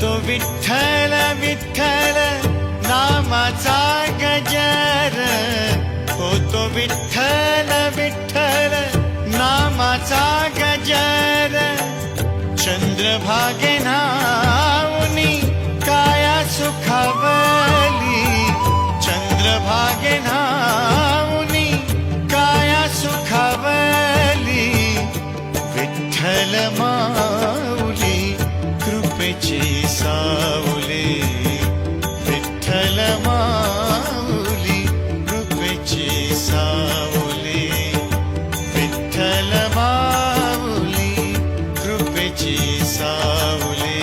तो विठ्ठल विठ्ठल नामाचा गजर. होतो विठ्ठल विठ्ठल नामाचा गजर. चंद्रभागे नावनी काया सुखावली. चंद्रभागे नावनी काया सुखावली. विठ्ठल చేసావులే విఠలమావులి కృప చేసావులే విఠలమావులి కృప చేసావులే